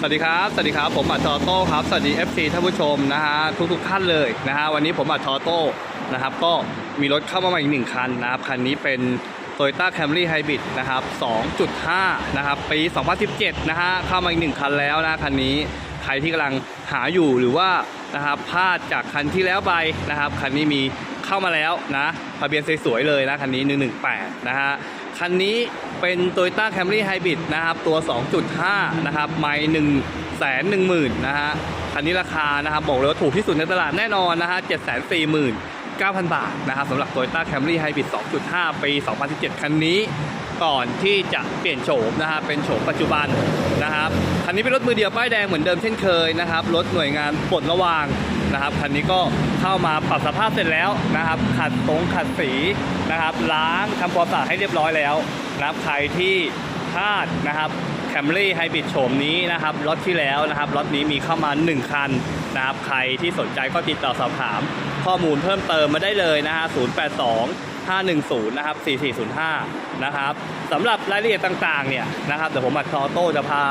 สวัสดีครับ สวัสดีครับผมอัดทอโต้ครับ สวัสดี FC ท่านผู้ชมนะฮะทุกทุกๆท่านเลยนะฮะวันนี้ผมอัดทอโต้นะครับก็มีรถเข้ามาใหม่อีกหนึ่งคันนะครับคันนี้เป็น Toyota Camry Hybrid นะครับ 2.5 นะครับ ปี 2017 นะฮะ เข้ามาอีกหนึ่งคันแล้วนะคันนี้ ใครที่กำลังหาอยู่หรือว่านะครับพลาดจากคันที่แล้วไปนะครับ คันนี้มีเข้ามาแล้วนะ ทะเบียนสวยๆเลยนะ คันนี้ 118 นะฮะ คันนี้เป็น Toyota Camry Hybrid นะครับ ตัว 2.5 นะครับไม่1 1 0 0 0 0นหนึ่งหมื่นนะฮะ คันนี้ราคานะครับ บอกเลยว่าถูกที่สุดในตลาดแน่นอนนะฮะ740,000 9,000บาทนะครับสำหรับ Toyota Camry Hybrid 2.5 ปี 2017 คันนี้ก่อนที่จะเปลี่ยนโฉมนะฮะเป็นโฉมปัจจุบันนะครับคันนี้เป็นรถมือเดียวป้ายแดงเหมือนเดิมเช่นเคยนะครับรถหน่วยงานปลดระวาง นะครับคันนี้ก็เข้ามาปรับสภาพเสร็จแล้วนะครับ ขัดตรงขัดสีนะครับ ล้างทำความสะอาดให้เรียบร้อยแล้วนะครับใครที่พลาดนะครับแคมรี่ไฮบริดโฉมนี้นะครับรถที่แล้วนะครับรถนี้มีเข้ามา 1 คันนะครับใครที่สนใจก็ติดต่อสอบถาม ข้อมูลเพิ่มเติมมาได้เลยนะฮะ082 510นะครับ4405นะครับสำหรับรายละเอียดต่างๆเนี่ยนะครับเดี๋ยวผมอัดคอโต้จะพา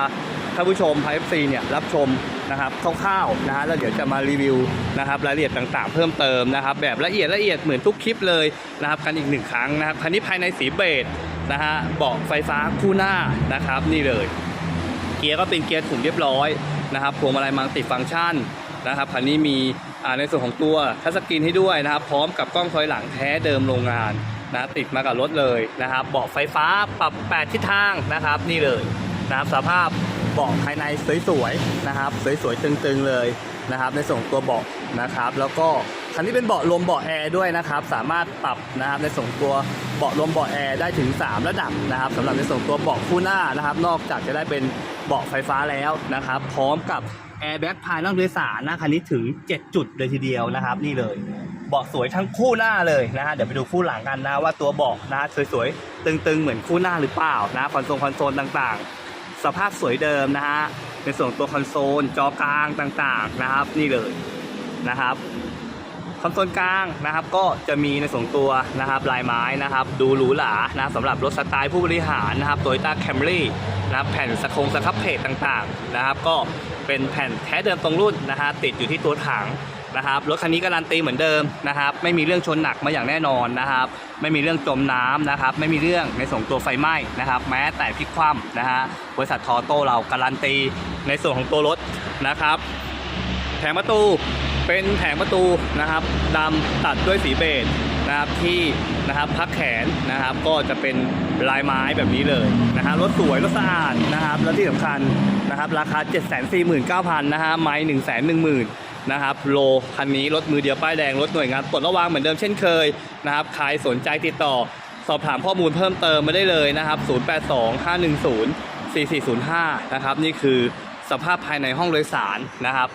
ท่านผู้ชมพายเอฟซีเนี่ยรับชม นะครับคร่าวๆนะฮะแล้วเดี๋ยวจะมารีวิวนะครับรายละเอียดต่างๆ เพิ่มเติมนะครับ แบบละเอียดละเอียดเหมือนทุกคลิปเลยนะครับกันอีกหนึ่งครั้งนะครับคันนี้ภายในสีเบจนะฮะเบาะไฟฟ้าคู่หน้านะครับ นี่เลย เกียร์ก็เป็นเกียร์ถุงเรียบร้อยนะครับพวงมาลัยมัลติฟังก์ชันนะครับคันนี้มีในส่วนของตัวทัชสกรีนให้ด้วยนะครับ พร้อมกับกล้องถอยหลังแท้เดิมโรงงานนะติดมากับรถเลยนะครับ เบาะไฟฟ้าปรับ 8 ทิศทางนะครับ นี่เลยนะครับสภาพ เบาะภายในสวยๆนะครับสวยๆตึงๆเลยนะครับ ในส่วนของตัวเบาะนะครับ แล้วก็คันนี้เป็นเบาะลมเบาะแอร์ด้วยนะครับ สามารถปรับนะครับในส่วนตัวเบาะลมเบาะแอร์ได้ถึง 3 ระดับนะครับสำหรับในส่วนตัวเบาะคู่หน้านะครับ นอกจากจะได้เป็นเบาะไฟฟ้าแล้วนะครับ พร้อมกับแอร์แบ็กภายนอกโดยสารนะคันนี้ถึง 7 จุดเลยทีเดียวนะครับ นี่เลยเบาะสวยทั้งคู่หน้าเลยนะฮะเดี๋ยวไปดูคู่หลังกันนะว่าตัวเบาะนะสวยๆตึงๆเหมือนคู่หน้าหรือเปล่านะคอนโซลคอนโซลต่างๆ สภาพสวยเดิมนะฮะในส่วนตัวคอนโซลจอกลางต่างๆนะครับ นี่เลยนะครับคอนโซลกลางนะครับ ก็จะมีในส่วนตัวนะครับลายไม้นะครับ ดูหรูหรานะสำหรับรถสไตล์ผู้บริหารนะครับโตโยต้าแคมรี่นะครับแผ่นสะคงสครับเพจต่างๆนะครับ ก็เป็นแผ่นแท้เดิมตรงรุ่นนะฮะติดอยู่ที่ตัวถัง นะครับรถคันนี้การันตีเหมือนเดิมนะครับ ไม่มีเรื่องชนหนักมาอย่างแน่นอนนะครับ ไม่มีเรื่องจมน้ำนะครับ ไม่มีเรื่องในส่วนตัวไฟไหม้นะครับ แม้แต่พลิกคว่ำนะฮะบริษัททอโต้เราการันตีในส่วนของตัวรถนะครับแผงประตูเป็นแผงประตูนะครับดำตัดด้วยสีเบจนะครับที่นะครับพักแขนนะครับก็จะเป็นลายไม้แบบนี้เลยนะฮะรถสวยรถสะอาดนะครับ แล้วที่สำคัญนะครับราคา 749,000นะฮะไม้1 1 0 0 0 0 นะครับโลคันนี้รถมือเดียวป้ายแดงรถหน่วยงานปลดระวางเหมือนเดิมเช่นเคยนะครับใครสนใจติดต่อ สอบถามข้อมูลเพิ่มเติมมาได้เลยนะครับ 082510 4405 นะครับนี่คือสภาพภายในห้องโดยสารนะครับ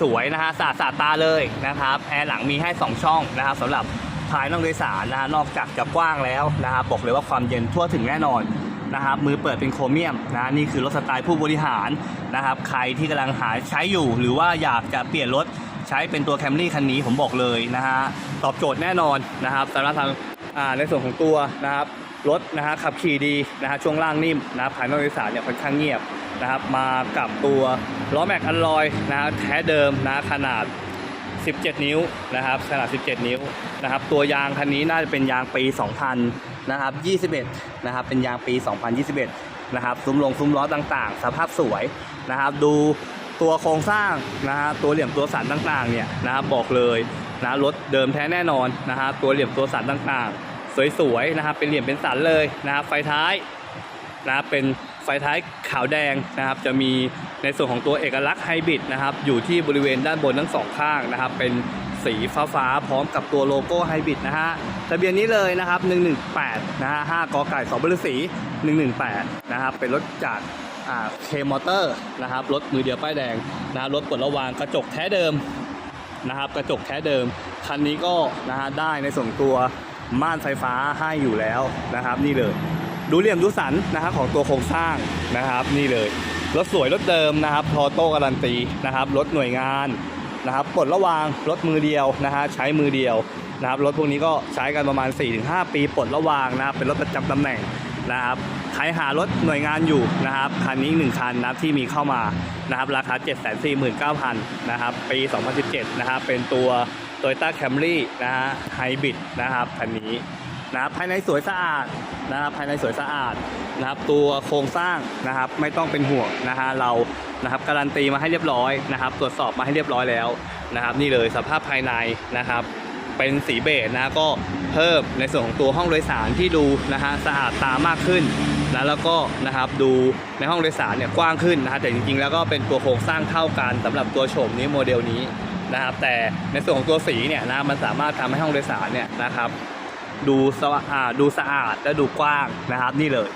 สวยๆนะฮะสะอาดสาตาเลยนะครับแอร์หลังมีให้ 2 ช่องนะครับสำหรับภายนอกโดยสารนะฮะนอกจากจะกว้างแล้วนะครับบอกเลยว่าความเย็นทั่วถึงแน่นอน นะครับมือเปิดเป็นโครเมียมนะนี่คือรถสไตล์ผู้บริหารนะครับใครที่กำลังหาใช้อยู่ หรือว่าอยากจะเปลี่ยนรถใช้เป็นตัวแคมรี่คันนี้ผมบอกเลยนะฮะตอบโจทย์แน่นอนนะครับสำหรับทางในส่วนของตัวนะครับรถนะฮะขับขี่ดีนะฮะช่วงล่างนิ่มนะภายนอกโดยสารเนี่ยค่อนข้างเงียบนะครับมากับตัวล้อแม็กอัลลอยนะฮะแท้เดิมนะขนาด 17 นิ้วนะครับขนาด 17 นิ้วนะครับ ตัวยางคันนี้น่าจะเป็นยางปี 2000 นะครับ 21 นะครับ เป็นยางปี 2021 นะครับ ซุ้มลงซุ้มล้อต่างๆ สภาพสวยนะครับ ดูตัวโครงสร้างนะฮะตัวเหลี่ยมตัวสันต่างๆ เนี่ยนะครับบอกเลยนะรถเดิมแท้แน่นอนนะฮะตัวเหลี่ยมตัวสันต่างๆ สวยๆนะครับ เป็นเหลี่ยมเป็นสันเลยนะครับไฟท้ายนะเป็น ไฟท้ายขาวแดงนะครับ จะมีในส่วนของตัวเอกลักษณ์ไฮบริดนะครับ อยู่ที่บริเวณด้านบนทั้งสองข้างนะครับ เป็นสีฟ้าฟ้าๆพร้อมกับตัวโลโก้ไฮบริดนะฮะทะเบียนนี้เลยนะครับ 118 นะฮะ5กอไก่สบฤษี118 นะครับ เป็นรถจากเคมอเตอร์นะครับ รถมือเดียวป้ายแดงนะรถปลดระวางกระจกแท้เดิมนะครับ กระจกแท้เดิม คันนี้ก็นะฮะได้ในส่วนตัวม่านไฟฟ้าให้อยู่แล้วนะครับ นี่เลย ดูเหลี่ยมดูสันนะครับของตัวโครงสร้างนะครับ นี่เลยรถสวยรถเดิมนะครับทอโต้การันตีนะครับรถหน่วยงานนะครับปลดระวางรถมือเดียวนะฮะใช้มือเดียวนะครับรถพวกนี้ก็ใช้กันประมาณ 4-5 ปีปลดระวางนะครับเป็นรถประจำตำแหน่งนะครับใครหารถหน่วยงานอยู่นะครับคันนี้หนึ่งคันนะครับที่มีเข้ามานะครับราคา 749,000นะครับปี 2017นะครับเป็นตัว Toyota Camry นะฮะไฮบริดนะครับคันนี้ นะครับภายในสวยสะอาดนะครับภายในสวยสะอาดนะครับตัวโครงสร้างนะครับไม่ต้องเป็นห่วงนะฮะเรานะครับการันตีมาให้เรียบร้อยนะครับ ตรวจสอบมาให้เรียบร้อยแล้วนะครับ นี่เลยสภาพภายในนะครับ เป็นสีเบจนะก็เพิ่มในส่วนของตัวห้องโดยสารที่ดูนะฮะสะอาดตามากขึ้นนะแล้วก็นะครับดูในห้องโดยสารเนี่ยกว้างขึ้นนะฮะแต่จริงๆ แล้วก็เป็นตัวโครงสร้างเท่ากันสำหรับตัวโฉมนี้โมเดลนี้นะครับแต่ในส่วนของตัวสีเนี่ยนะมันสามารถทำให้ห้องโดยสารเนี่ยนะครับ ดูสะอาดดูสะอาดและดูกว้างนะครับนี่เลย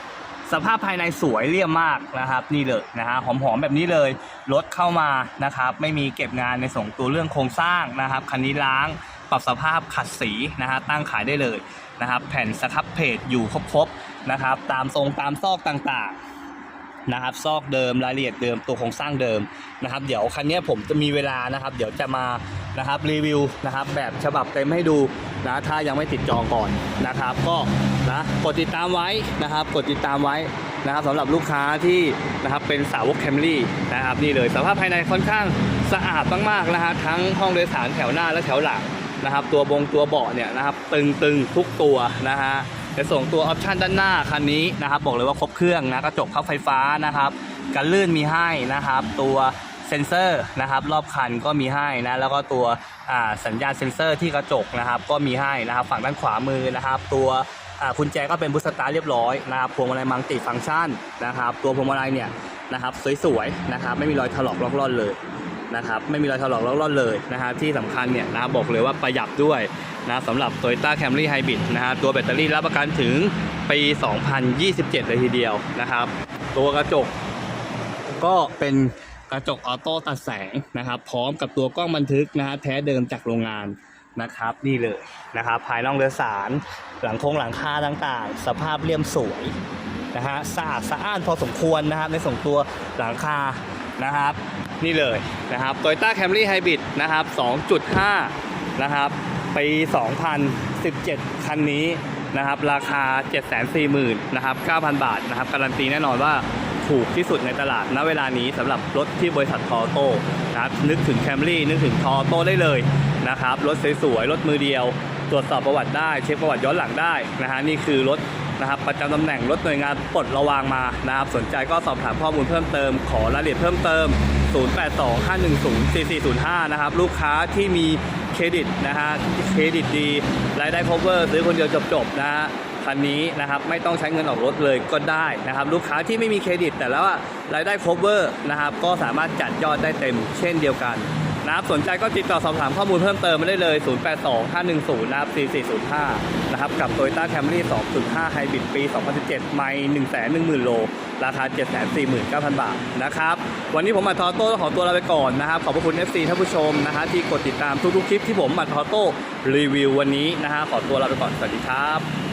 สภาพภายในสวยเรียบมากนะครับ นี่เลยนะฮะหอมๆแบบนี้เลยรถเข้ามานะครับ ไม่มีเก็บงานในส่งตัวเรื่องโครงสร้างนะครับคันนี้ล้างปรับสภาพขัดสีนะฮะตั้งขายได้เลยนะครับ แผ่นสครับเพจอยู่ครบๆนะครับ ตามทรงตามซอกต่างๆ นะครับ ซอกเดิมรายละเอียดเดิมตัวโครงสร้างเดิมนะครับ เดี๋ยวคันนี้ผมจะมีเวลานะครับ เดี๋ยวจะมานะครับรีวิวนะครับ แบบฉบับเต็มให้ดูนะถ้ายังไม่ติดจองก่อนนะครับ ก็นะกดติดตามไว้นะครับ กดติดตามไว้นะครับสำหรับลูกค้าที่นะครับเป็นสาวกแคมรี่นะครับนี่เลยสภาพภายในค่อนข้างสะอาดมากๆนะฮะทั้งห้องโดยสารแถวหน้าและแถวหลังนะครับ ตัวบงตัวเบาะเนี่ยนะครับ ตึงๆทุกตัวนะฮะ ในส่งตัวออปชันด้านหน้าคันนี้นะครับ บอกเลยว่าครบเครื่องนะกระจกพับไฟฟ้านะครับกันลื่นมีให้นะครับ ตัวเซ็นเซอร์นะครับ รอบคันก็มีให้นะแล้วก็ตัวสัญญาณเซ็นเซอร์ที่กระจกนะครับ ก็มีให้นะครับ ฝั่งด้านขวามือนะครับ ตัวอ่ากุญแจก็เป็นบุสตาร์เรียบร้อยนะครับพวงมาลัยมังติฟังก์ชันนะครับ ตัวพวงมาลัยเนี่ยนะครับสวยๆนะครับ ไม่มีรอยถลอกลอกล่อนเลยนะครับ ไม่มีรอยถลอกลอกล่อนเลยนะครับ ที่สำคัญเนี่ยนะครับบอกเลยว่าประหยัดด้วย นะสำหรับ Toyota Camry Hybrid นะฮะตัวแบตเตอรี่รับประกันถึงปี 2027 เลยทีเดียวนะครับ ตัวกระจกก็เป็นกระจกออโต้ตัดแสงนะครับ พร้อมกับตัวกล้องบันทึกนะฮะแท้เดิมจากโรงงานนะครับ นี่เลยนะครับ ภายนอกเรือสาร หลังโครงหลังคาต่างๆ สภาพเลี่ยมสวยนะฮะสะอาดสะอ้านพอสมควรนะครับ ในส่วนตัวหลังคานะครับ นี่เลยนะครับ Toyota Camry Hybrid นะครับ 2.5 นะครับ ปี 2017 คันนี้นะครับ ราคา 740,000นะครับ 9,000 บาทนะครับ การันตีแน่นอนว่าถูกที่สุดในตลาดณเวลานี้สำหรับรถที่บริษัททอโต้นะครับนึกถึงแคมรี่นึกถึงทอโต้ได้เลยนะครับ รถสวยๆ รถมือเดียว ตรวจสอบประวัติได้ เช็คประวัติย้อนหลังได้นะฮะนี่คือรถนะครับประจำตำแหน่งรถหน่วยงานปลดระวางมานะครับสนใจก็สอบถามข้อมูลเพิ่มเติม ขอรายละเอียดเพิ่มเติม 0825104405 นะครับ ลูกค้าที่มี เครดิตนะฮะเครดิตดีรายได้ cover ซื้อคนเดียวจบๆนะฮะคันนี้นะครับไม่ต้องใช้เงินออกรถเลยก็ได้นะครับลูกค้าที่ไม่มีเครดิต แต่แล้วารายได้ cover นะครับก็สามารถจัดยอดได้เต็มเช่นเดียวกัน นะครับสนใจก็ติดต่อสอบถามข้อมูลเพิ่มเติมมาได้เลย 082510นะครับ4405นะครับกับ Toyota Camry 2.5 Hybrid ปี 2017 ไม่110,000 โล ราคา 749,000 บาทนะครับ วันนี้ผมมาทอโต้ต้ขอตัวลาไปก่อนนะครับ ขอบพระคุณ FC ท่านผู้ชมนะฮะที่กดติดตามทุกๆคลิปที่ผมมาทอโต้รีวิววันนี้นะฮะขอตัวลาไปก่อนสวัสดีครับ